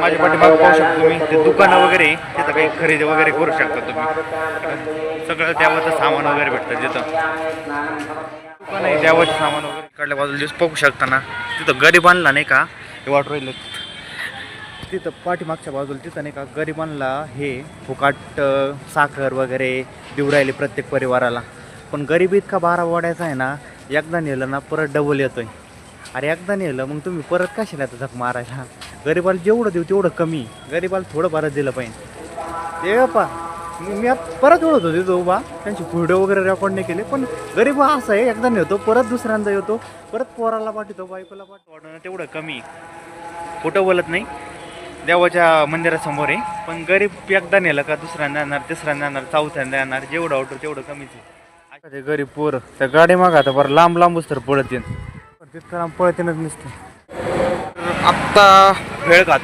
माझ्या पाठीमागे पाहू शकतो तुम्ही ते दुकानं वगैरे तिथं काही खरेदी वगैरे करू शकता तुम्ही. सगळं त्यावरचं सामान वगैरे भेटतं तिथं दुकान आहे त्यावरचं सामान वगैरे. काढल्या बाजूला दिवस पाहू शकता ना. तिथं गरिबांना नाही का? हे वाटू राहिलं. तिथं पाठीमागच्या बाजूला तिथं नाही का? गरिबांना हे फुकाट साखर वगैरे देऊ राहिले प्रत्येक परिवाराला. पण गरीब इतका बारा वाड्याचा आहे ना एकदा नेलं ना परत डबल येतोय. अरे एकदा नेलं मग तुम्ही परत कशाला आता झक मारायला? गरिबाला जेवढं देऊ तेवढं कमी. गरिबाला थोडं बरं दिलं पाहिजे. ते पा मी परत ओळखतो तिथं उभा. त्यांचे व्हिडिओ वगैरे रेकॉर्ड नाही केले पण गरीब असं आहे एकदा नेतो परत दुसऱ्यांदा येतो. परत पोराला पाठवतो बायकोला पाठवतो. तेवढं कमी. खोटं बोलत नाही. देवाच्या मंदिरासमोर आहे. पण गरीब एकदा नेलं का दुसऱ्यांदा येणार तिसऱ्यांदा येणार चौथ्यांदा येणार जेवढं ऑर्डर तेवढं कमीच आहे. गरीब पोर त्या गाडी मागा आता बरं लांब लांबच तर पळत येईन तितकं पळतीनच पळत नसते. आत्ता वेळ घात